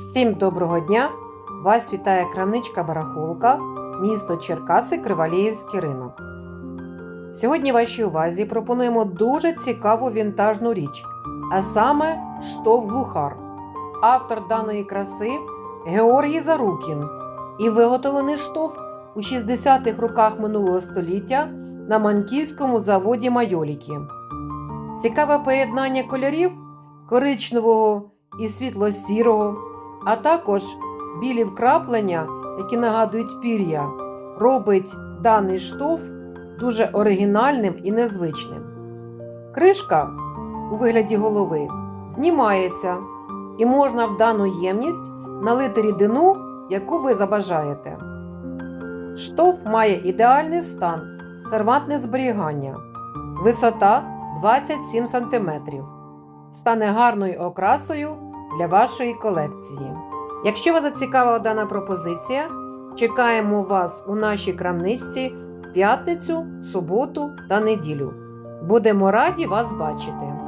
Всім доброго дня! Вас вітає крамничка Барахолка, місто Черкаси, Криваліївський ринок. Сьогодні вашій увазі пропонуємо дуже цікаву вінтажну річ, а саме штоф глухар. Автор даної краси Георгій Зарукін і виготовлений штоф у 60-х роках минулого століття на Манківському заводі Майоліки. Цікаве поєднання кольорів коричневого і світло-сірого, а також білі вкраплення, які нагадують пір'я, робить даний штоф дуже оригінальним і незвичним. Кришка у вигляді голови знімається, і можна в дану ємність налити рідину, яку ви забажаєте. Штоф має ідеальний стан, сервантне зберігання, висота 27 см. Стане гарною окрасою для вашої колекції. Якщо вас зацікавила дана пропозиція, чекаємо вас у нашій крамничці в п'ятницю, суботу та неділю. Будемо раді вас бачити!